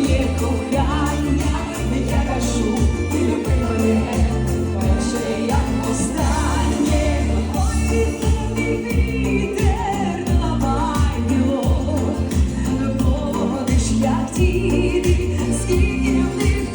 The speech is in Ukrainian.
моє кохання, я кажу, ти люби мене, скільки в них